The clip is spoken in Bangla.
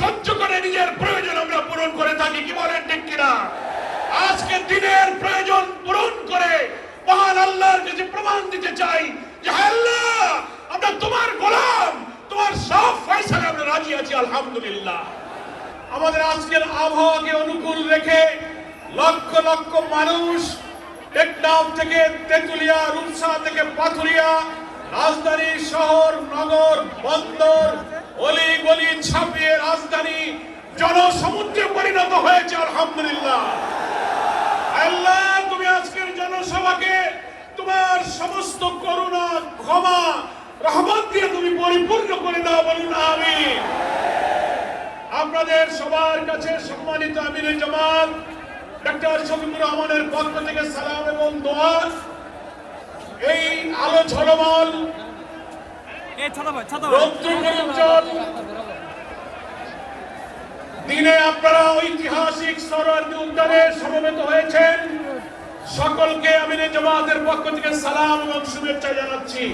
সহ্য করে নিজের প্রয়োজন আমরা পূরণ করে থাকি, কি বলেন ঠিক কিনা? আজকে দিনের প্রয়োজন পূরণ করে মহান আল্লাহর কাছে প্রমাণ দিতে চাই যে আল্লাহ, আমরা তোমার গোলাম, তোমার সব ফয়সালে আমরা রাজি আছি, আলহামদুলিল্লাহ। আমাদের আজকের আবহাওয়াকে অনুকূল রেখে লক্ষ লক্ষ মানুষ টেকনাফ থেকে তেতুলিয়া, রূপসা থেকে পাথুরিয়া, রাজধানী, শহর, নগর, বন্দর আলহামদুলিল্লাহ। আল্লাহ তুমি আজকের জনসভাকে তোমার সমস্ত করুণা ক্ষমা রহমত দিয়ে তুমি পরিপূর্ণ করে দাও বলুন আমি আপনাদের সবার কাছে সম্মানিত আমির জামাত ডক্টর শফিকুর রহমানের পক্ষ থেকে সালাম এবং দোয়া। এই আলো ঝলমল দিনে আপনারা ঐতিহাসিক সরোয়ার্দী উদ্যানে সমবেত হয়েছেন। সকলকে আমি জামাতের পক্ষ থেকে সালাম এবং শুভেচ্ছা জানাচ্ছি।